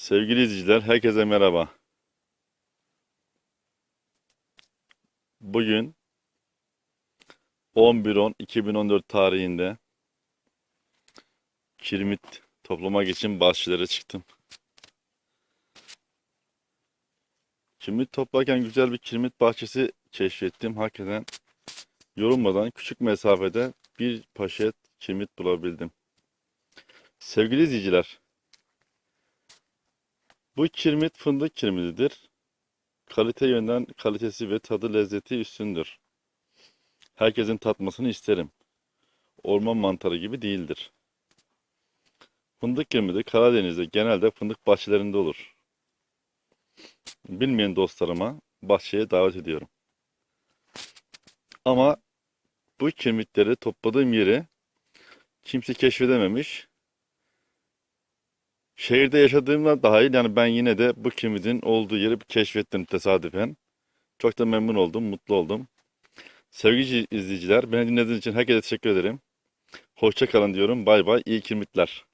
Sevgili izleyiciler, herkese merhaba. Bugün 11.10.2014 tarihinde kirmit toplamak için bahçelere çıktım. Kirmit toplarken güzel bir kirmit bahçesi keşfettim. Hakikaten yorulmadan küçük mesafede bir paşet kirmit bulabildim. Sevgili izleyiciler, bu kirmit fındık kirmitidir. Kalite yönden kalitesi ve tadı lezzeti üstündür. Herkesin tatmasını isterim. Orman mantarı gibi değildir. Fındık kirmidi Karadeniz'de genelde fındık bahçelerinde olur. Bilmeyen dostlarıma bahçeye davet ediyorum. Ama bu kirmitleri topladığım yeri kimse keşfedememiş. Şehirde yaşadığımda dahil yani ben yine de bu kirmitin olduğu yeri keşfettim tesadüfen. Çok da memnun oldum, mutlu oldum. Sevgili izleyiciler, beni dinlediğiniz için herkese teşekkür ederim. Hoşça kalın diyorum. Bay bay. İyi kirmitler.